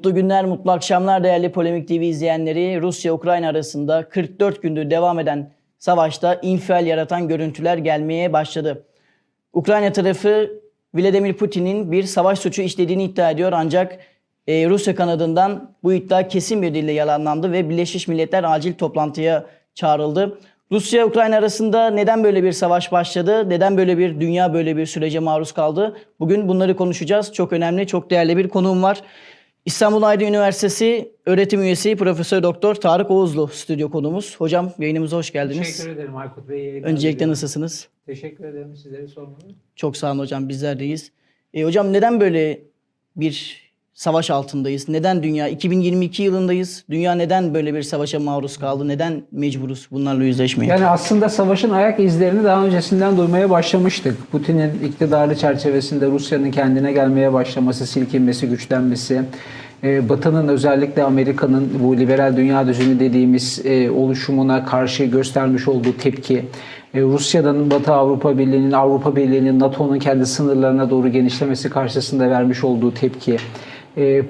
Mutlu günler, mutlu akşamlar değerli Polemik TV izleyenleri. Rusya-Ukrayna arasında 44 gündür devam eden savaşta infial yaratan görüntüler gelmeye başladı. Ukrayna tarafı Vladimir Putin'in bir savaş suçu işlediğini iddia ediyor ancak e, Rusya kanadından bu iddia kesin bir dille yalanlandı ve Birleşmiş Milletler acil toplantıya çağrıldı. Rusya-Ukrayna arasında neden böyle bir savaş başladı? Neden böyle bir dünya böyle bir sürece maruz kaldı? Bugün bunları konuşacağız. Çok önemli, çok değerli bir konuğum var. İstanbul Aydın Üniversitesi öğretim üyesi Profesör Doktor Tarık Oğuzlu stüdyo konuğumuz. Hocam yayınımıza hoş geldiniz. Teşekkür ederim Aykut Bey. Öncelikle diliyorum. nasılsınız? Teşekkür ederim sizleri sormalı. Çok sağ olun hocam bizler deyiz. E, hocam neden böyle bir savaş altındayız? Neden dünya 2022 yılındayız? Dünya neden böyle bir savaşa maruz kaldı? Neden mecburuz bunlarla yüzleşmeye? Yani aslında savaşın ayak izlerini daha öncesinden duymaya başlamıştık. Putin'in iktidarı çerçevesinde Rusya'nın kendine gelmeye başlaması, silkinmesi, güçlenmesi, e, Batı'nın özellikle Amerika'nın bu liberal dünya düzeni dediğimiz e, oluşumuna karşı göstermiş olduğu tepki, e, Rusya'nın Batı Avrupa Birliği'nin, Avrupa Birliği'nin, NATO'nun kendi sınırlarına doğru genişlemesi karşısında vermiş olduğu tepki,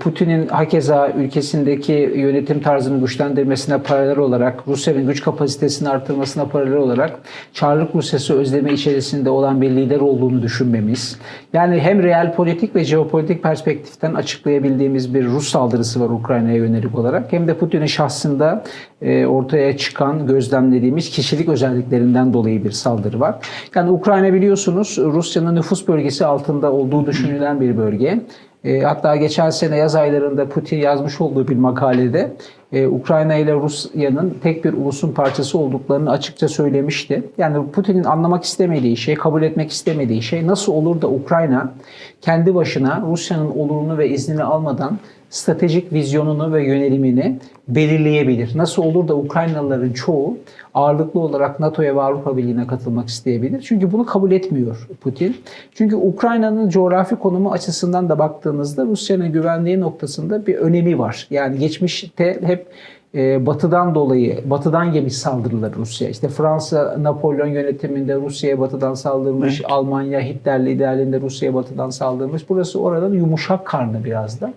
Putin'in hakeza ülkesindeki yönetim tarzını güçlendirmesine paralel olarak, Rusya'nın güç kapasitesini artırmasına paralel olarak Çarlık Rusyası özlemi içerisinde olan bir lider olduğunu düşünmemiz. Yani hem real politik ve jeopolitik perspektiften açıklayabildiğimiz bir Rus saldırısı var Ukrayna'ya yönelik olarak. Hem de Putin'in şahsında e, ortaya çıkan, gözlemlediğimiz kişilik özelliklerinden dolayı bir saldırı var. Yani Ukrayna biliyorsunuz Rusya'nın nüfus bölgesi altında olduğu düşünülen bir bölge. E, hatta geçen sene yaz aylarında Putin yazmış olduğu bir makalede e, Ukrayna ile Rusya'nın tek bir ulusun parçası olduklarını açıkça söylemişti. Yani Putin'in anlamak istemediği şey, kabul etmek istemediği şey nasıl olur da Ukrayna kendi başına Rusya'nın olurunu ve iznini almadan stratejik vizyonunu ve yönelimini belirleyebilir. Nasıl olur da Ukraynalıların çoğu ağırlıklı olarak NATO'ya ve Avrupa Birliği'ne katılmak isteyebilir? Çünkü bunu kabul etmiyor Putin. Çünkü Ukrayna'nın coğrafi konumu açısından da baktığınızda Rusya'nın güvenliği noktasında bir önemi var. Yani geçmişte hep e, batıdan dolayı, batıdan yemiş saldırılar Rusya. İşte Fransa Napolyon yönetiminde Rusya'ya batıdan saldırmış, Almanya Hitler liderliğinde Rusya'ya batıdan saldırmış. Burası oradan yumuşak karnı biraz da.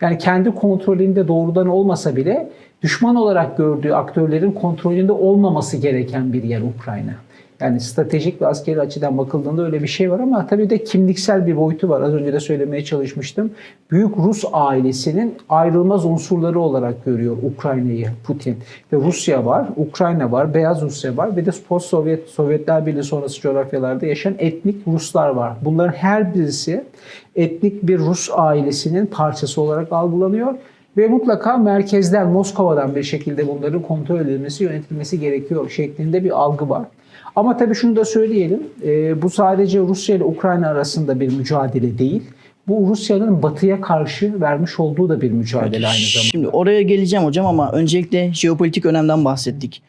Yani kendi kontrolünde doğrudan olmasa bile düşman olarak gördüğü aktörlerin kontrolünde olmaması gereken bir yer Ukrayna. Yani stratejik ve askeri açıdan bakıldığında öyle bir şey var ama tabii de kimliksel bir boyutu var. Az önce de söylemeye çalışmıştım. Büyük Rus ailesinin ayrılmaz unsurları olarak görüyor Ukrayna'yı Putin. Ve Rusya var, Ukrayna var, Beyaz Rusya var ve de post-Sovyet, Sovyetler Birliği sonrası coğrafyalarda yaşayan etnik Ruslar var. Bunların her birisi etnik bir Rus ailesinin parçası olarak algılanıyor. Ve mutlaka merkezden, Moskova'dan bir şekilde bunların kontrol edilmesi, yönetilmesi gerekiyor şeklinde bir algı var. Ama tabii şunu da söyleyelim, e, bu sadece Rusya ile Ukrayna arasında bir mücadele değil. Bu Rusya'nın batıya karşı vermiş olduğu da bir mücadele aynı zamanda. Şimdi oraya geleceğim hocam ama öncelikle jeopolitik önemden bahsettik.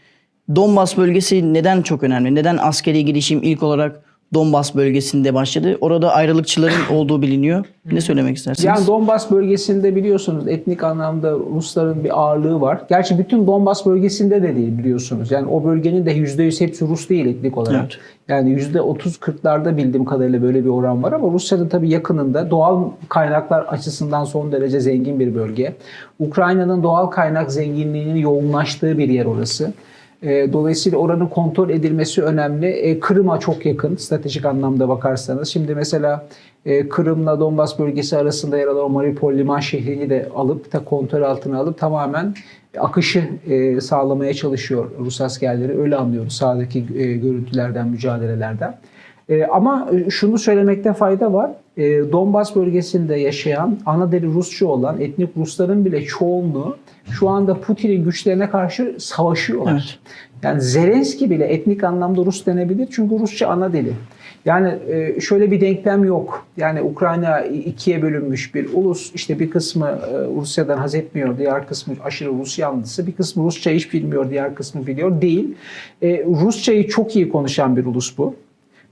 Donbas bölgesi neden çok önemli? Neden askeri girişim ilk olarak Donbas bölgesinde başladı? Orada ayrılıkçıların olduğu biliniyor. Ne söylemek istersiniz? Yani Donbas bölgesinde biliyorsunuz etnik anlamda Rusların bir ağırlığı var. Gerçi bütün Donbas bölgesinde de değil biliyorsunuz. Yani o bölgenin de %100 hepsi Rus değil etnik olarak. Evet. Yani %30-40'larda bildiğim kadarıyla böyle bir oran var ama Rusya'nın tabii yakınında doğal kaynaklar açısından son derece zengin bir bölge. Ukrayna'nın doğal kaynak zenginliğinin yoğunlaştığı bir yer orası. E, Dolayısıyla oranın kontrol edilmesi önemli. E, Kırım'a çok yakın stratejik anlamda bakarsanız. Şimdi mesela e, Kırım'la Donbas bölgesi arasında yer alan Mariupol liman şehrini de alıp da kontrol altına alıp tamamen akışı sağlamaya çalışıyor Rus askerleri. Öyle anlıyoruz sahadaki e, görüntülerden, mücadelelerden. E, ama şunu söylemekte fayda var. E, Donbas bölgesinde yaşayan, ana dili Rusça olan etnik Rusların bile çoğunluğu şu anda Putin'in güçlerine karşı savaşıyorlar. Evet. Yani Zelenski bile etnik anlamda Rus denebilir çünkü Rusça ana dili. Yani e, şöyle bir denklem yok. Yani Ukrayna ikiye bölünmüş bir ulus. İşte bir kısmı e, Rusya'dan haz etmiyor, diğer kısmı aşırı Rus yanlısı. Bir kısmı Rusça hiç bilmiyor, diğer kısmı biliyor. Değil. E, Rusçayı çok iyi konuşan bir ulus bu.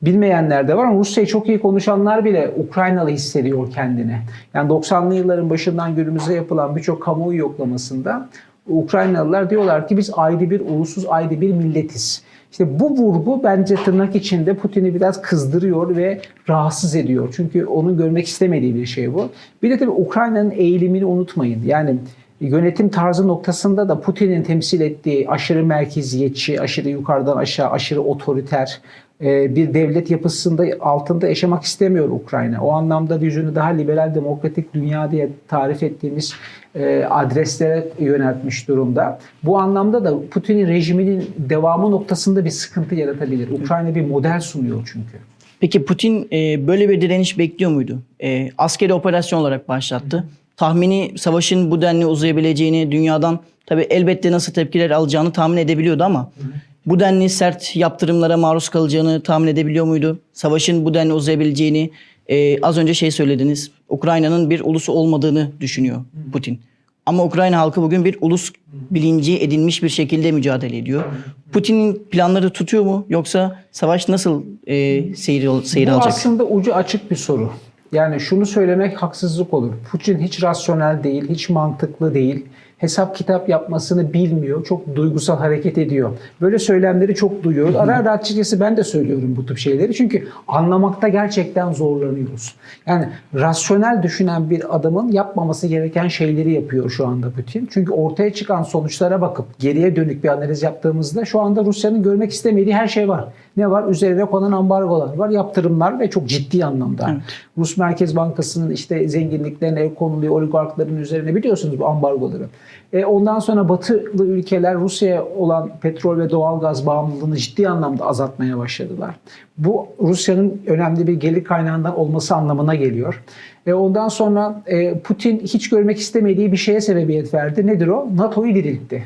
Bilmeyenler de var ama Rusçayı çok iyi konuşanlar bile Ukraynalı hissediyor kendini. Yani 90'lı yılların başından günümüze yapılan birçok kamuoyu yoklamasında Ukraynalılar diyorlar ki biz ayrı bir ulusuz ayrı bir milletiz. İşte bu vurgu bence tırnak içinde Putin'i biraz kızdırıyor ve rahatsız ediyor. Çünkü onun görmek istemediği bir şey bu. Bir de tabii Ukrayna'nın eğilimini unutmayın. Yani yönetim tarzı noktasında da Putin'in temsil ettiği aşırı merkeziyetçi, aşırı yukarıdan aşağı, aşırı otoriter bir devlet yapısında altında yaşamak istemiyor Ukrayna. O anlamda yüzünü daha liberal demokratik dünya diye tarif ettiğimiz e, adreslere yöneltmiş durumda. Bu anlamda da Putin'in rejiminin devamı noktasında bir sıkıntı yaratabilir. Ukrayna bir model sunuyor çünkü. Peki Putin e, böyle bir direniş bekliyor muydu? E, askeri operasyon olarak başlattı. Tahmini savaşın bu denli uzayabileceğini dünyadan tabi elbette nasıl tepkiler alacağını tahmin edebiliyordu ama bu denli sert yaptırımlara maruz kalacağını tahmin edebiliyor muydu? Savaşın bu denli uzayabileceğini e, az önce şey söylediniz. Ukrayna'nın bir ulusu olmadığını düşünüyor Putin. Ama Ukrayna halkı bugün bir ulus bilinci edinmiş bir şekilde mücadele ediyor. Putin'in planları tutuyor mu yoksa savaş nasıl e, seyir, seyir Bu alacak? aslında ucu açık bir soru. Yani şunu söylemek haksızlık olur. Putin hiç rasyonel değil, hiç mantıklı değil. Hesap kitap yapmasını bilmiyor. Çok duygusal hareket ediyor. Böyle söylemleri çok duyuyoruz. Ara ara açıkçası ben de söylüyorum bu tip şeyleri. Çünkü anlamakta gerçekten zorlanıyoruz. Yani rasyonel düşünen bir adamın yapmaması gereken şeyleri yapıyor şu anda Putin. Çünkü ortaya çıkan sonuçlara bakıp geriye dönük bir analiz yaptığımızda şu anda Rusya'nın görmek istemediği her şey var. Ne var? Üzerine konan ambargolar var, yaptırımlar ve çok ciddi anlamda. Evet. Rus Merkez Bankası'nın işte zenginliklerine konuluyor, oligarkların üzerine biliyorsunuz bu ambargoları. E, ondan sonra batılı ülkeler Rusya'ya olan petrol ve doğalgaz bağımlılığını ciddi anlamda azaltmaya başladılar. Bu Rusya'nın önemli bir gelir kaynağından olması anlamına geliyor. E, ondan sonra e, Putin hiç görmek istemediği bir şeye sebebiyet verdi. Nedir o? NATO'yu diriltti.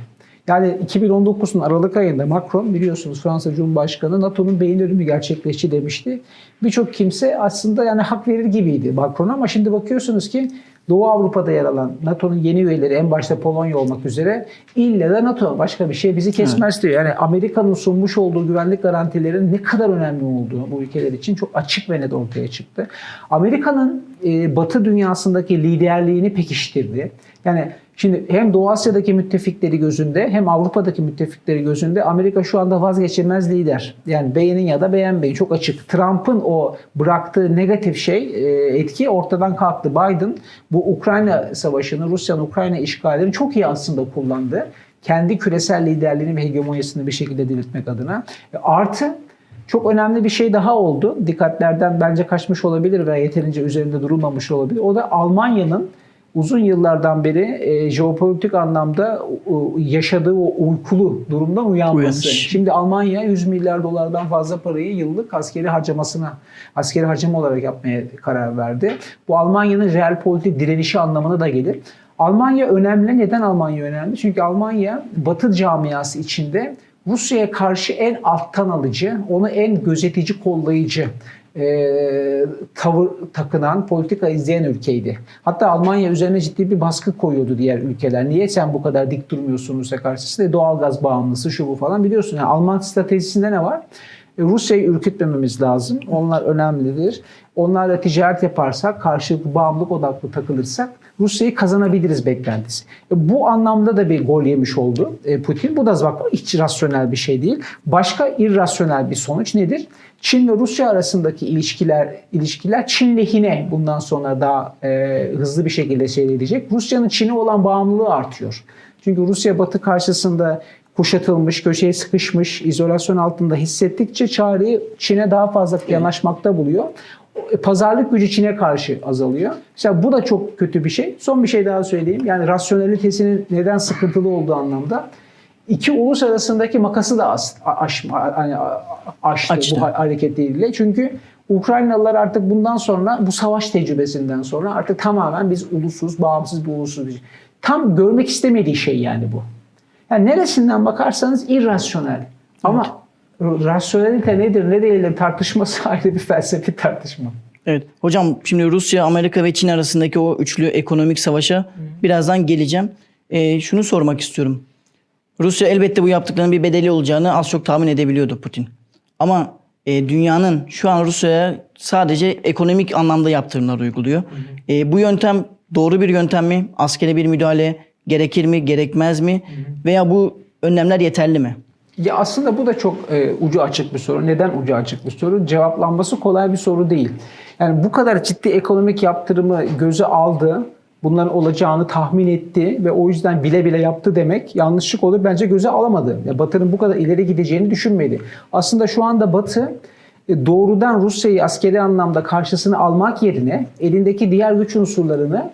Yani 2019'un Aralık ayında Macron biliyorsunuz Fransa Cumhurbaşkanı NATO'nun beyin ölümü gerçekleşti demişti. Birçok kimse aslında yani hak verir gibiydi Macron'a ama şimdi bakıyorsunuz ki Doğu Avrupa'da yer alan NATO'nun yeni üyeleri en başta Polonya olmak üzere ille de NATO başka bir şey bizi kesmez diyor. Yani Amerika'nın sunmuş olduğu güvenlik garantilerinin ne kadar önemli olduğu bu ülkeler için çok açık ve net ortaya çıktı. Amerika'nın e, Batı dünyasındaki liderliğini pekiştirdi. Yani Şimdi hem Doğu Asya'daki müttefikleri gözünde hem Avrupa'daki müttefikleri gözünde Amerika şu anda vazgeçilmez lider. Yani beğenin ya da beğenmeyin çok açık. Trump'ın o bıraktığı negatif şey e, etki ortadan kalktı. Biden bu Ukrayna savaşını, Rusya'nın Ukrayna işgalini çok iyi aslında kullandı. Kendi küresel liderliğini ve hegemonyasını bir şekilde diriltmek adına. E, Artı çok önemli bir şey daha oldu. Dikkatlerden bence kaçmış olabilir ve yeterince üzerinde durulmamış olabilir. O da Almanya'nın uzun yıllardan beri e, jeopolitik anlamda o, yaşadığı o uykulu durumdan uyanması. Uyanış. Şimdi Almanya 100 milyar dolardan fazla parayı yıllık askeri harcamasına, askeri harcama olarak yapmaya karar verdi. Bu Almanya'nın real politik direnişi anlamına da gelir. Almanya önemli. Neden Almanya önemli? Çünkü Almanya Batı camiası içinde Rusya'ya karşı en alttan alıcı, onu en gözetici, kollayıcı e, tavır takınan, politika izleyen ülkeydi. Hatta Almanya üzerine ciddi bir baskı koyuyordu diğer ülkeler. Niye sen bu kadar dik durmuyorsun Rusya karşısında? Doğalgaz bağımlısı şu bu falan biliyorsun. Yani Alman stratejisinde ne var? E, Rusya'yı ürkütmememiz lazım. Onlar önemlidir. Onlarla ticaret yaparsak, karşılıklı bağımlılık odaklı takılırsak Rusya'yı kazanabiliriz beklentisi. E, Bu anlamda da bir gol yemiş oldu e, Putin. Bu da bak hiç rasyonel bir şey değil. Başka irrasyonel bir sonuç nedir? Çin ve Rusya arasındaki ilişkiler ilişkiler Çin lehine bundan sonra daha e, hızlı bir şekilde seyredecek. Rusya'nın Çin'e olan bağımlılığı artıyor. Çünkü Rusya Batı karşısında kuşatılmış, köşeye sıkışmış, izolasyon altında hissettikçe çareyi Çin'e daha fazla yanaşmakta buluyor. O- Pazarlık gücü Çin'e karşı azalıyor. Mesela bu da çok kötü bir şey. Son bir şey daha söyleyeyim. Yani rasyonelitesinin neden sıkıntılı olduğu anlamda iki ulus arasındaki makası da as, aşma, hani aştı, Açtı. bu ha- hareketleriyle. Çünkü Ukraynalılar artık bundan sonra bu savaş tecrübesinden sonra artık tamamen biz ulusuz, bağımsız bir ulusuz. bir- Tam görmek istemediği şey yani bu. Yani neresinden bakarsanız irrasyonel. Ama rasyonelite nedir ne değildir tartışması ayrı bir felsefi tartışma. Evet. Hocam şimdi Rusya, Amerika ve Çin arasındaki o üçlü ekonomik savaşa birazdan geleceğim. Ee, şunu sormak istiyorum. Rusya elbette bu yaptıklarının bir bedeli olacağını az çok tahmin edebiliyordu Putin. Ama e, dünyanın şu an Rusya'ya sadece ekonomik anlamda yaptırımlar uyguluyor. E, bu yöntem doğru bir yöntem mi? Askeri bir müdahale gerekir mi, gerekmez mi? Veya bu önlemler yeterli mi? Ya aslında bu da çok e, ucu açık bir soru. Neden ucu açık bir soru? Cevaplanması kolay bir soru değil. Yani bu kadar ciddi ekonomik yaptırımı göze aldı, bunların olacağını tahmin etti ve o yüzden bile bile yaptı demek yanlışlık olur. Bence göze alamadı. Ya Batı'nın bu kadar ileri gideceğini düşünmedi. Aslında şu anda Batı e, doğrudan Rusya'yı askeri anlamda karşısına almak yerine elindeki diğer güç unsurlarını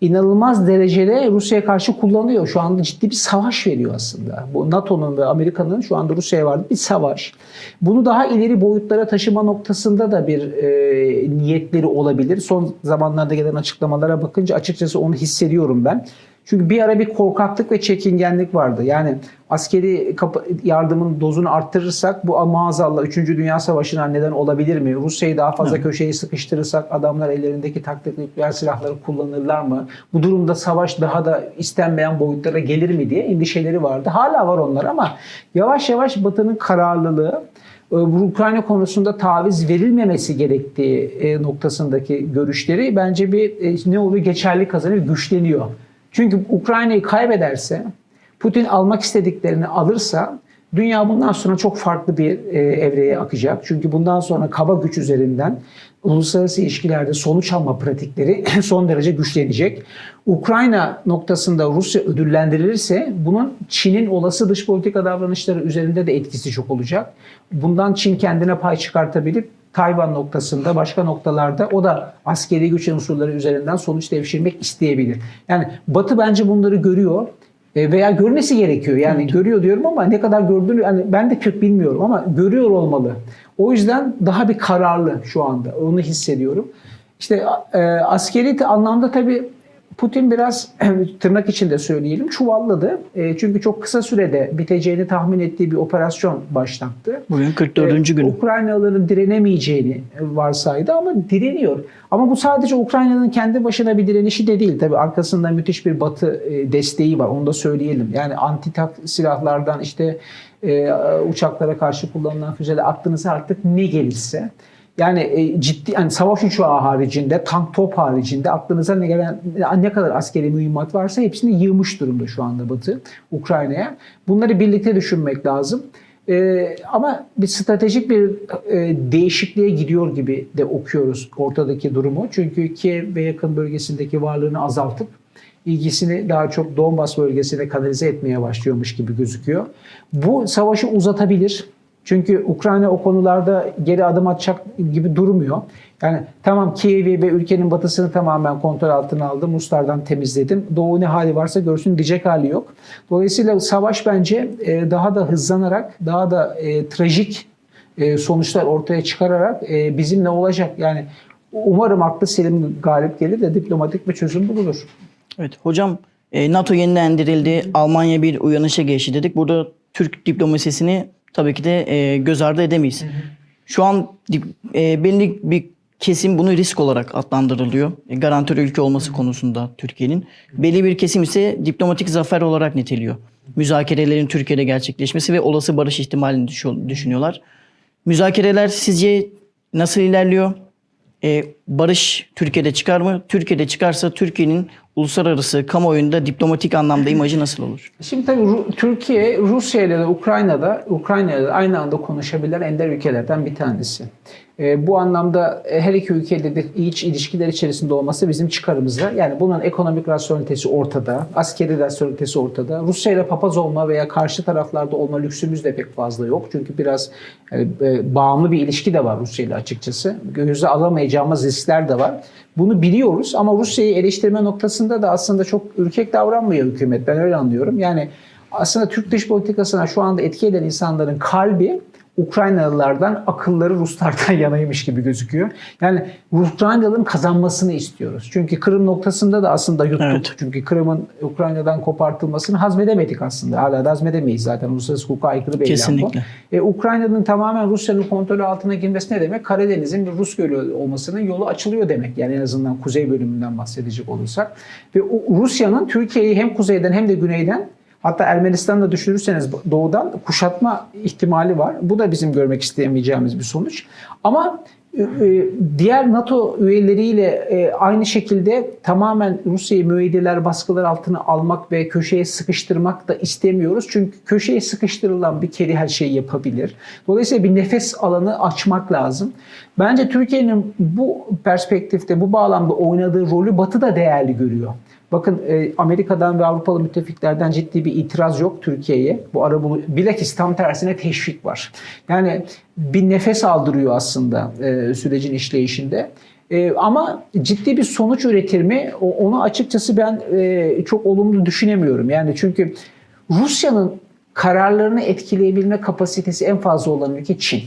inanılmaz derecede Rusya'ya karşı kullanıyor. Şu anda ciddi bir savaş veriyor aslında. Bu NATO'nun ve Amerika'nın şu anda Rusya'ya vardı bir savaş. Bunu daha ileri boyutlara taşıma noktasında da bir e, niyetleri olabilir. Son zamanlarda gelen açıklamalara bakınca açıkçası onu hissediyorum ben. Çünkü bir ara bir korkaklık ve çekingenlik vardı. Yani askeri yardımın dozunu arttırırsak bu maazallah 3. Dünya Savaşı'na neden olabilir mi? Rusya'yı daha fazla köşeye sıkıştırırsak adamlar ellerindeki taktik nükleer silahları kullanırlar mı? Bu durumda savaş daha da istenmeyen boyutlara gelir mi diye endişeleri vardı. Hala var onlar ama yavaş yavaş Batı'nın kararlılığı e, Ukrayna konusunda taviz verilmemesi gerektiği e, noktasındaki görüşleri bence bir e, ne oluyor geçerli kazanıyor, güçleniyor. Çünkü Ukrayna'yı kaybederse, Putin almak istediklerini alırsa dünya bundan sonra çok farklı bir e, evreye akacak. Çünkü bundan sonra kaba güç üzerinden uluslararası ilişkilerde sonuç alma pratikleri son derece güçlenecek. Ukrayna noktasında Rusya ödüllendirilirse bunun Çin'in olası dış politika davranışları üzerinde de etkisi çok olacak. Bundan Çin kendine pay çıkartabilip Tayvan noktasında başka noktalarda o da askeri güç unsurları üzerinden sonuç devşirmek isteyebilir. Yani Batı bence bunları görüyor e, veya görmesi gerekiyor. Yani görüyor diyorum ama ne kadar gördüğünü yani ben de pek bilmiyorum ama görüyor olmalı. O yüzden daha bir kararlı şu anda. Onu hissediyorum. İşte e, askeri anlamda tabii Putin biraz tırnak içinde söyleyelim çuvalladı. E, çünkü çok kısa sürede biteceğini tahmin ettiği bir operasyon başlattı. Bugün 44. Ee, günü. Ukraynalıların direnemeyeceğini varsaydı ama direniyor. Ama bu sadece Ukrayna'nın kendi başına bir direnişi de değil. Tabii arkasında müthiş bir batı e, desteği var. Onu da söyleyelim. Yani anti-tak silahlardan işte e, uçaklara karşı kullanılan füzeler aklınıza artık ne gelirse yani e, ciddi yani savaş uçağı haricinde, tank top haricinde aklınıza ne gelen ne kadar askeri mühimmat varsa hepsini yığmış durumda şu anda Batı Ukrayna'ya. Bunları birlikte düşünmek lazım. Ee, ama bir stratejik bir e, değişikliğe gidiyor gibi de okuyoruz ortadaki durumu. Çünkü Kiev ve yakın bölgesindeki varlığını azaltıp ilgisini daha çok Donbas bölgesine kanalize etmeye başlıyormuş gibi gözüküyor. Bu savaşı uzatabilir. Çünkü Ukrayna o konularda geri adım atacak gibi durmuyor. Yani tamam Kiev'i ve ülkenin batısını tamamen kontrol altına aldım. Ruslardan temizledim. Doğu ne hali varsa görsün diyecek hali yok. Dolayısıyla savaş bence e, daha da hızlanarak, daha da e, trajik e, sonuçlar ortaya çıkararak e, bizim ne olacak? Yani umarım aklı selim galip gelir de diplomatik bir çözüm bulunur. Evet hocam NATO yenilendirildi. Almanya bir uyanışa geçti dedik. Burada Türk diplomasisini tabii ki de e, göz ardı edemeyiz. Şu an e, belli bir kesim bunu risk olarak adlandırılıyor. E, garantör ülke olması konusunda Türkiye'nin. Belli bir kesim ise diplomatik zafer olarak niteliyor. Müzakerelerin Türkiye'de gerçekleşmesi ve olası barış ihtimalini düşü- düşünüyorlar. Müzakereler sizce nasıl ilerliyor? E, barış Türkiye'de çıkar mı? Türkiye'de çıkarsa Türkiye'nin uluslararası kamuoyunda diplomatik anlamda imajı nasıl olur? Şimdi tabii Ru- Türkiye, Rusya ile de Ukrayna'da, Ukrayna ile de aynı anda konuşabilen ender ülkelerden bir tanesi. E, bu anlamda e, her iki ülkeyle de iç ilişkiler içerisinde olması bizim çıkarımızda. Yani bunun ekonomik rasyonelitesi ortada, askeri rasyonelitesi ortada. Rusya ile papaz olma veya karşı taraflarda olma lüksümüz de pek fazla yok. Çünkü biraz yani, e, bağımlı bir ilişki de var Rusya ile açıkçası. Göze alamayacağımız riskler de var. Bunu biliyoruz ama Rusya'yı eleştirme noktasında da aslında çok ürkek davranmıyor hükümet. Ben öyle anlıyorum. Yani aslında Türk dış politikasına şu anda etki eden insanların kalbi Ukraynalılardan, akılları Ruslardan yanaymış gibi gözüküyor. Yani Ukraynalıların kazanmasını istiyoruz. Çünkü Kırım noktasında da aslında yuttuk. Evet. Çünkü Kırım'ın Ukrayna'dan kopartılmasını hazmedemedik aslında. Hala da hazmedemeyiz zaten. Uluslararası hukuka aykırı bir eylem Kesinlikle. bu. E, Ukrayna'nın tamamen Rusya'nın kontrolü altına girmesi ne demek? Karadeniz'in bir Rus gölü olmasının yolu açılıyor demek. Yani en azından kuzey bölümünden bahsedecek olursak. Ve o- Rusya'nın Türkiye'yi hem kuzeyden hem de güneyden hatta Ermenistan'da düşünürseniz doğudan kuşatma ihtimali var. Bu da bizim görmek istemeyeceğimiz bir sonuç. Ama e, diğer NATO üyeleriyle e, aynı şekilde tamamen Rusya'yı müeyyideler baskılar altına almak ve köşeye sıkıştırmak da istemiyoruz. Çünkü köşeye sıkıştırılan bir kere her şeyi yapabilir. Dolayısıyla bir nefes alanı açmak lazım. Bence Türkiye'nin bu perspektifte, bu bağlamda oynadığı rolü Batı da değerli görüyor. Bakın e, Amerika'dan ve Avrupalı müttefiklerden ciddi bir itiraz yok Türkiye'ye. Bu arabulu bilakis tam tersine teşvik var. Yani bir nefes aldırıyor aslında e, sürecin işleyişinde. E, ama ciddi bir sonuç üretir mi? O, onu açıkçası ben e, çok olumlu düşünemiyorum. Yani çünkü Rusya'nın kararlarını etkileyebilme kapasitesi en fazla olan ülke Çin.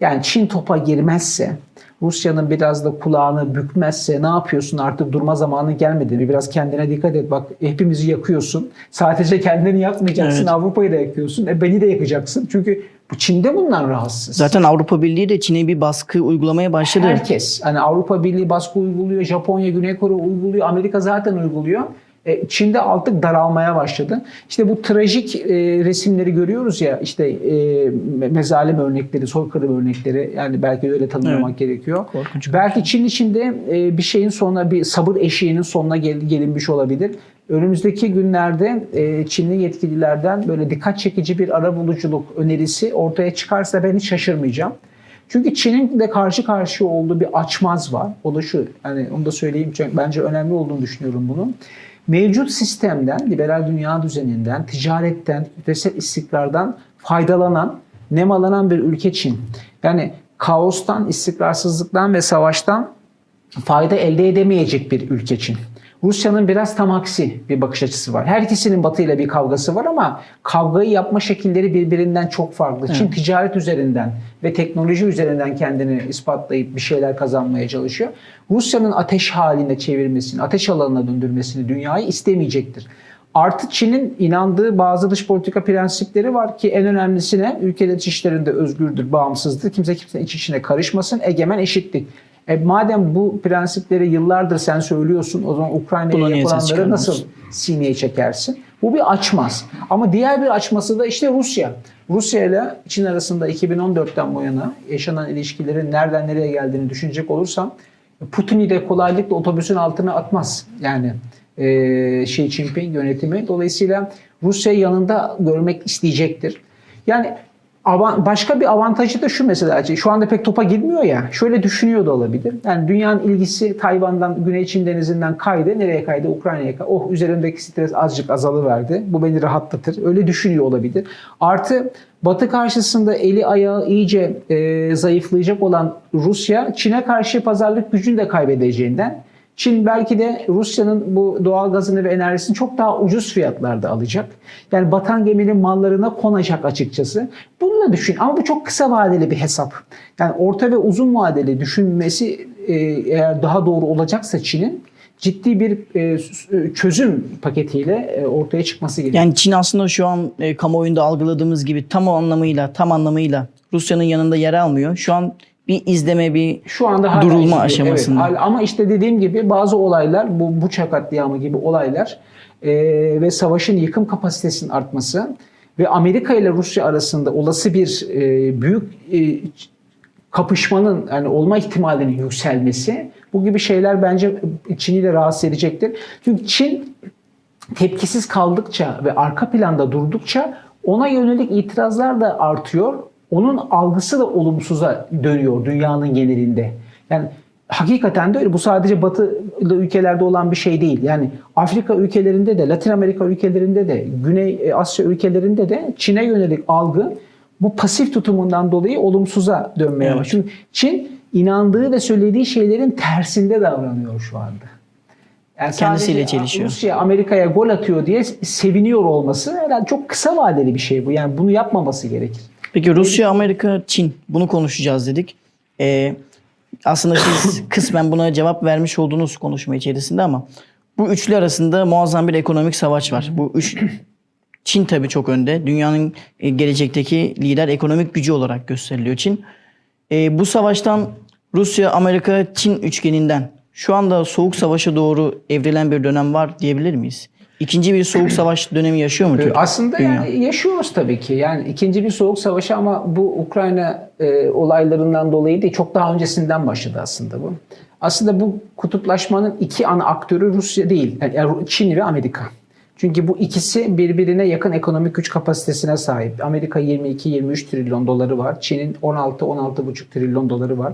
Yani Çin topa girmezse, Rusya'nın biraz da kulağını bükmezse ne yapıyorsun artık durma zamanı gelmedi mi? Biraz kendine dikkat et bak hepimizi yakıyorsun. Sadece kendini yakmayacaksın Evet. Avrupa'yı da yakıyorsun. E beni de yakacaksın. Çünkü bu Çin'de bundan rahatsız. Zaten Avrupa Birliği de Çin'e bir baskı uygulamaya başladı. Herkes. Hani Avrupa Birliği baskı uyguluyor, Japonya, Güney Kore uyguluyor, Amerika zaten uyguluyor. E, Çin'de artık daralmaya başladı. İşte bu trajik e, resimleri görüyoruz ya işte e, me- mezalim örnekleri, soykırım örnekleri yani belki öyle tanımlamak gerekiyor. Korkunç. Belki Çin içinde e, bir şeyin sonuna bir sabır eşiğinin sonuna gel- gelinmiş olabilir. Önümüzdeki günlerde e, Çinli yetkililerden böyle dikkat çekici bir arabuluculuk önerisi ortaya çıkarsa ben hiç şaşırmayacağım. Çünkü Çin'in de karşı karşıya olduğu bir açmaz var. O da şu, hani onu da söyleyeyim çünkü bence önemli olduğunu düşünüyorum bunun. Mevcut sistemden, liberal dünya düzeninden, ticaretten, küresel istikrardan faydalanan, nemalanan bir ülke Çin. Yani kaostan, istikrarsızlıktan ve savaştan fayda elde edemeyecek bir ülke Çin. Rusya'nın biraz tam aksi bir bakış açısı var. Her ikisinin Batı ile bir kavgası var ama kavgayı yapma şekilleri birbirinden çok farklı. Çin ticaret üzerinden ve teknoloji üzerinden kendini ispatlayıp bir şeyler kazanmaya çalışıyor. Rusya'nın ateş haline çevirmesini, ateş alanına döndürmesini dünyayı istemeyecektir. Artı Çin'in inandığı bazı dış politika prensipleri var ki en önemlisine ülkeler iç işlerinde özgürdür, bağımsızdır. Kimse kimsenin iç işine karışmasın, egemen eşitlik. E madem bu prensipleri yıllardır sen söylüyorsun o zaman Ukrayna'ya yapılanları nasıl sineye çekersin? Bu bir açmaz. Ama diğer bir açması da işte Rusya. Rusya ile Çin arasında 2014'ten bu yana yaşanan ilişkilerin nereden nereye geldiğini düşünecek olursam Putin'i de kolaylıkla otobüsün altına atmaz. Yani e, Xi Jinping yönetimi. Dolayısıyla Rusya'yı yanında görmek isteyecektir. Yani başka bir avantajı da şu mesela. Şu anda pek topa girmiyor ya. Şöyle düşünüyor da olabilir. Yani dünyanın ilgisi Tayvan'dan, Güney Çin Denizi'nden kaydı. Nereye kaydı? Ukrayna'ya kaydı. Oh üzerimdeki stres azıcık azalıverdi. Bu beni rahatlatır. Öyle düşünüyor olabilir. Artı Batı karşısında eli ayağı iyice e, zayıflayacak olan Rusya, Çin'e karşı pazarlık gücünü de kaybedeceğinden Çin belki de Rusya'nın bu doğal gazını ve enerjisini çok daha ucuz fiyatlarda alacak. Yani batan geminin mallarına konacak açıkçası. Bunu da düşün ama bu çok kısa vadeli bir hesap. Yani orta ve uzun vadeli düşünmesi e, eğer daha doğru olacaksa Çin'in ciddi bir e, s- çözüm paketiyle e, ortaya çıkması gerekiyor. Yani Çin aslında şu an e, kamuoyunda algıladığımız gibi tam o anlamıyla, tam anlamıyla Rusya'nın yanında yer almıyor. Şu an bir izleme, bir Şu anda hala durulma izliyor. aşamasında. Evet, ama işte dediğim gibi bazı olaylar, bu Buça katliamı gibi olaylar e, ve savaşın yıkım kapasitesinin artması ve Amerika ile Rusya arasında olası bir e, büyük e, kapışmanın yani olma ihtimalinin yükselmesi bu gibi şeyler bence Çin'i de rahatsız edecektir. Çünkü Çin tepkisiz kaldıkça ve arka planda durdukça ona yönelik itirazlar da artıyor. Onun algısı da olumsuza dönüyor dünyanın genelinde. Yani hakikaten de öyle. Bu sadece batılı ülkelerde olan bir şey değil. Yani Afrika ülkelerinde de, Latin Amerika ülkelerinde de, Güney Asya ülkelerinde de Çin'e yönelik algı bu pasif tutumundan dolayı olumsuza dönmeye Evet. başlıyor. Çünkü Çin inandığı ve söylediği şeylerin tersinde davranıyor şu anda. Yani Kendisiyle çelişiyor. Rusya Amerika'ya gol atıyor diye seviniyor olması herhalde çok kısa vadeli bir şey bu. Yani bunu yapmaması gerekir. Peki Rusya, Amerika, Çin bunu konuşacağız dedik. Ee, aslında siz kısmen buna cevap vermiş olduğunuz konuşma içerisinde ama bu üçlü arasında muazzam bir ekonomik savaş var. Bu üç Çin tabii çok önde. Dünyanın e, gelecekteki lider ekonomik gücü olarak gösteriliyor Çin. Ee, bu savaştan Rusya, Amerika, Çin üçgeninden şu anda soğuk savaşa doğru evrilen bir dönem var diyebilir miyiz? İkinci bir soğuk savaş dönemi yaşıyor mu Ee, Türkiye? Aslında Dünya. yani yaşıyoruz tabii ki. Yani ikinci bir soğuk savaşı ama bu Ukrayna e, olaylarından dolayı değil çok daha öncesinden başladı aslında bu. Aslında bu kutuplaşmanın iki ana aktörü Rusya değil. Yani Çin ve Amerika. Çünkü bu ikisi birbirine yakın ekonomik güç kapasitesine sahip. Amerika 22-23 trilyon doları var. Çin'in 16-16,5 trilyon doları var.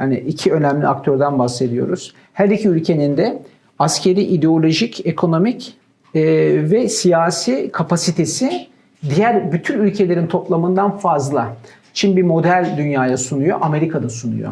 Yani iki önemli aktörden bahsediyoruz. Her iki ülkenin de askeri, ideolojik, ekonomik e, ve siyasi kapasitesi diğer bütün ülkelerin toplamından fazla. Çin bir model dünyaya sunuyor, Amerika da sunuyor.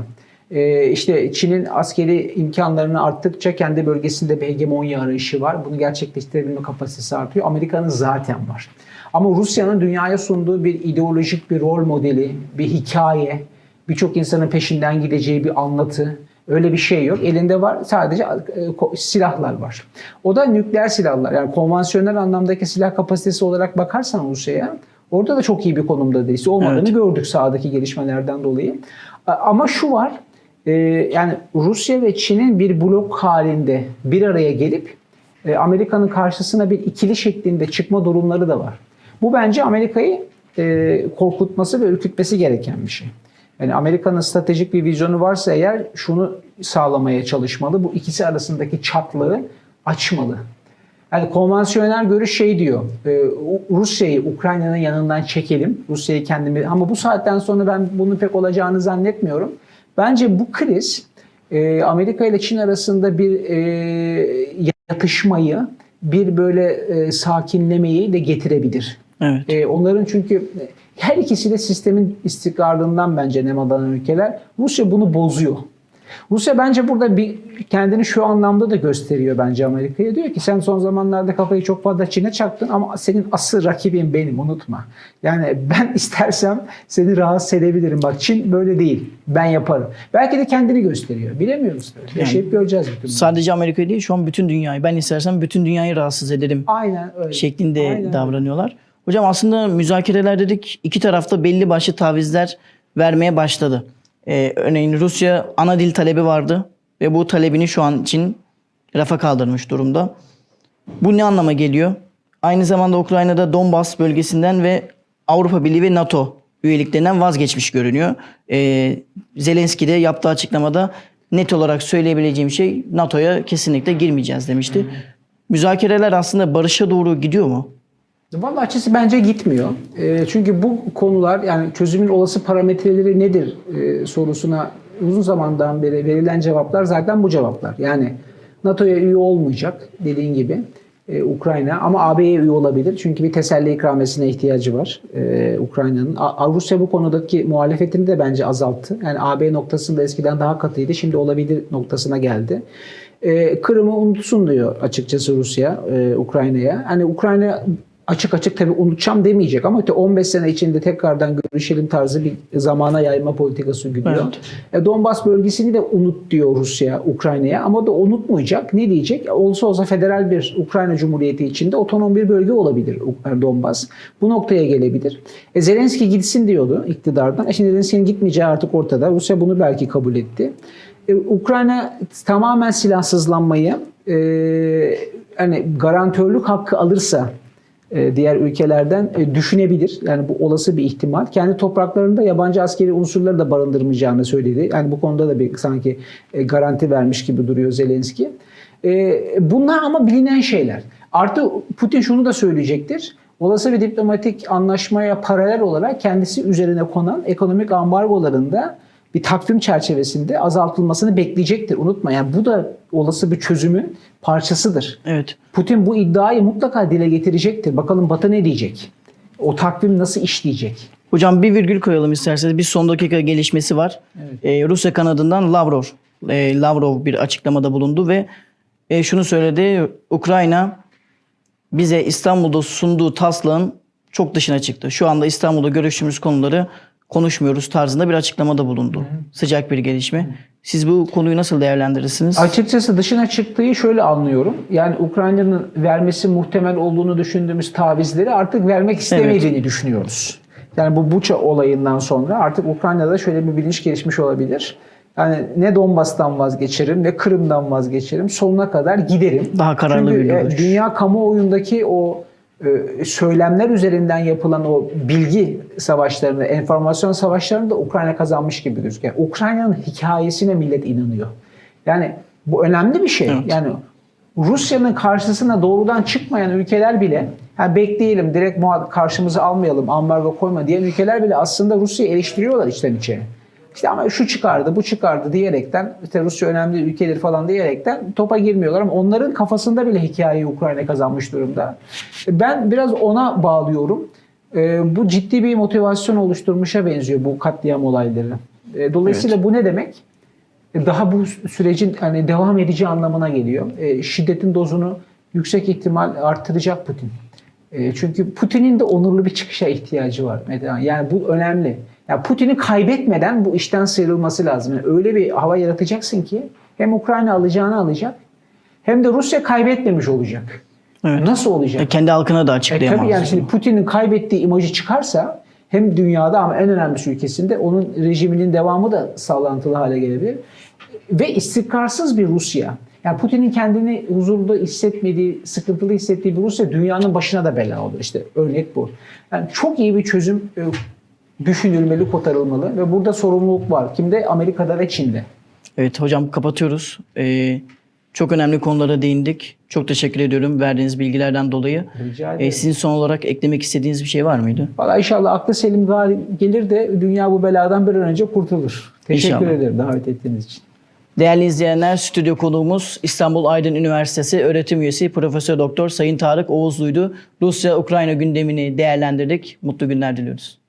E, işte Çin'in askeri imkanlarını arttıkça kendi bölgesinde bir hegemonya arayışı var. Bunu gerçekleştirebilme kapasitesi artıyor. Amerika'nın zaten var. Ama Rusya'nın dünyaya sunduğu bir ideolojik bir rol modeli, bir hikaye, birçok insanın peşinden gideceği bir anlatı, Öyle bir şey yok. Elinde var sadece e, silahlar var. O da nükleer silahlar. Yani konvansiyonel anlamdaki silah kapasitesi olarak bakarsan Rusya'ya orada da çok iyi bir konumda değil. Olmadığını Evet. gördük sahadaki gelişmelerden dolayı. Ama şu var. e, Yani Rusya ve Çin'in bir blok halinde bir araya gelip e, Amerika'nın karşısına bir ikili şeklinde çıkma durumları da var. Bu bence Amerika'yı korkutması ve ürkütmesi gereken bir şey. Yani Amerika'nın stratejik bir vizyonu varsa eğer şunu sağlamaya çalışmalı. Bu ikisi arasındaki çatlığı açmalı. Yani konvansiyonel görüş şey diyor. e, Rusya'yı Ukrayna'nın yanından çekelim. Rusya'yı kendimi ama bu saatten sonra ben bunun pek olacağını zannetmiyorum. Bence bu kriz e, Amerika ile Çin arasında bir e, yatışmayı, bir böyle e, sakinlemeyi de getirebilir. Evet. E, onların çünkü her ikisi de sistemin istikrarından bence nemadanan ülkeler. Rusya bunu bozuyor. Rusya bence burada bir kendini şu anlamda da gösteriyor bence Amerika'ya. Diyor ki sen son zamanlarda kafayı çok fazla Çin'e çaktın ama senin asıl rakibin benim unutma. Yani ben istersem seni rahatsız edebilirim. Bak Çin böyle değil. Ben yaparım. Belki de kendini gösteriyor. Bilemiyoruz tabii. Yaşayıp göreceğiz bütün. Sadece Amerika değil şu an bütün dünyayı. Ben istersem bütün dünyayı rahatsız ederim Aynen öyle. şeklinde Aynen öyle. Hocam aslında müzakereler dedik iki tarafta belli başlı tavizler vermeye başladı. Ee, örneğin Rusya ana dil talebi vardı ve bu talebini şu an için rafa kaldırmış durumda. Bu ne anlama geliyor? Aynı zamanda Ukrayna'da Donbas bölgesinden ve Avrupa Birliği ve NATO üyeliklerinden vazgeçmiş görünüyor. Ee, Zelenski de yaptığı açıklamada net olarak söyleyebileceğim şey NATO'ya kesinlikle girmeyeceğiz demişti. Müzakereler aslında barışa doğru gidiyor mu? Vallahi açısı bence gitmiyor. E, çünkü bu konular yani çözümün olası parametreleri nedir e, sorusuna uzun zamandan beri verilen cevaplar zaten bu cevaplar. Yani NATO'ya üye olmayacak dediğin gibi e, Ukrayna ama AB'ye üye olabilir. Çünkü bir teselli ikramesine ihtiyacı var e, Ukrayna'nın. Rusya bu konudaki muhalefetini de bence azalttı. Yani AB noktasında eskiden daha katıydı. Şimdi olabilir noktasına geldi. E, Kırım'ı unutsun diyor açıkçası Rusya e, Ukrayna'ya. Hani Ukrayna açık açık tabii unutacağım demeyecek ama işte 15 sene içinde tekrardan görüşelim tarzı bir zamana yayma politikası gidiyor. E, Donbas bölgesini de unut diyor Rusya Ukrayna'ya ama da unutmayacak. Ne diyecek? Olsa olsa federal bir Ukrayna Cumhuriyeti içinde otonom bir bölge olabilir e, Donbas. Bu noktaya gelebilir. E, Zelenski gitsin diyordu iktidardan. E şimdi Zelenski'nin gitmeyeceği artık ortada. Rusya bunu belki kabul etti. E, Ukrayna tamamen silahsızlanmayı e, hani garantörlük hakkı alırsa diğer ülkelerden e, düşünebilir. Yani bu olası bir ihtimal. Kendi topraklarında yabancı askeri unsurları da barındırmayacağını söyledi. Yani bu konuda da bir sanki e, garanti vermiş gibi duruyor Zelenski. E, Bunlar ama bilinen şeyler. Artı Putin şunu da söyleyecektir. Olası bir diplomatik anlaşmaya paralel olarak kendisi üzerine konan ekonomik ambargolarında bir takvim çerçevesinde azaltılmasını bekleyecektir. Unutma yani bu da olası bir çözümün parçasıdır. Evet. Putin bu iddiayı mutlaka dile getirecektir. Bakalım Batı ne diyecek? O takvim nasıl işleyecek? Hocam bir virgül koyalım isterseniz. Bir son dakika gelişmesi var. Ee, Rusya kanadından Lavrov, e, Lavrov bir açıklamada bulundu ve e, şunu söyledi. Ukrayna bize İstanbul'da sunduğu taslağın çok dışına çıktı. Şu anda İstanbul'da görüştüğümüz konuları konuşmuyoruz tarzında bir açıklamada bulundu. Sıcak bir gelişme. Siz bu konuyu nasıl değerlendirirsiniz? Açıkçası dışına çıktığı şöyle anlıyorum. Yani Ukrayna'nın vermesi muhtemel olduğunu düşündüğümüz tavizleri artık vermek istemediğini düşünüyoruz. Yani bu Buça olayından sonra artık Ukrayna'da şöyle bir bilinç gelişmiş olabilir. Yani ne Donbas'tan vazgeçerim ne Kırım'dan vazgeçerim. Sonuna kadar giderim. Daha kararlı Çünkü bir e, duruş. dünya kamuoyundaki o e, söylemler üzerinden yapılan o bilgi savaşlarını, enformasyon savaşlarını da Ukrayna kazanmış gibi gözüküyor. Yani Ukrayna'nın hikayesine millet inanıyor. Yani bu önemli bir şey. Evet. Yani Rusya'nın karşısına doğrudan çıkmayan ülkeler bile ha bekleyelim direkt karşımıza almayalım ambargo koyma diyen ülkeler bile aslında Rusya'yı eleştiriyorlar içten içe. İşte ama şu çıkardı, bu çıkardı diyerekten, işte Rusya önemli ülkedir falan diyerekten topa girmiyorlar ama onların kafasında bile hikayeyi Ukrayna kazanmış durumda. Ben biraz ona bağlıyorum. Ee, bu ciddi bir motivasyon oluşturmuşa benziyor bu katliam olayları. Ee, dolayısıyla bu ne demek? E, Daha bu sürecin hani devam edici anlamına geliyor. Ee, şiddetin dozunu yüksek ihtimal arttıracak Putin. E, Çünkü Putin'in de onurlu bir çıkışa ihtiyacı var. Yani bu önemli. Yani Putin'i kaybetmeden bu işten sıyrılması lazım. Yani öyle bir hava yaratacaksın ki hem Ukrayna alacağını alacak hem de Rusya kaybetmemiş olacak. Evet. Nasıl olacak? E, kendi halkına da E, açıklayamaz. tabii yani şimdi Putin'in kaybettiği imajı çıkarsa hem dünyada ama en önemlisi ülkesinde onun rejiminin devamı da sallantılı hale gelebilir. Ve istikrarsız bir Rusya. Yani Putin'in kendini huzurlu hissetmediği, sıkıntılı hissettiği bir Rusya dünyanın başına da bela olur. İşte örnek bu. Yani çok iyi bir çözüm e, düşünülmeli, kotarılmalı ve burada sorumluluk var. Kimde? Amerika'da ve Çin'de. Evet hocam kapatıyoruz. Ee, çok önemli konulara değindik. Çok teşekkür ediyorum verdiğiniz bilgilerden dolayı. Rica Ee, ederim. sizin son olarak eklemek istediğiniz bir şey var mıydı? Valla inşallah aklı selim gelir de dünya bu beladan bir an önce kurtulur. Teşekkür İnşallah. ederim davet ettiğiniz için. Değerli izleyenler, stüdyo konuğumuz İstanbul Aydın Üniversitesi öğretim üyesi Profesör Doktor Sayın Tarık Oğuzlu'ydu. Rusya-Ukrayna gündemini değerlendirdik. Mutlu günler diliyoruz.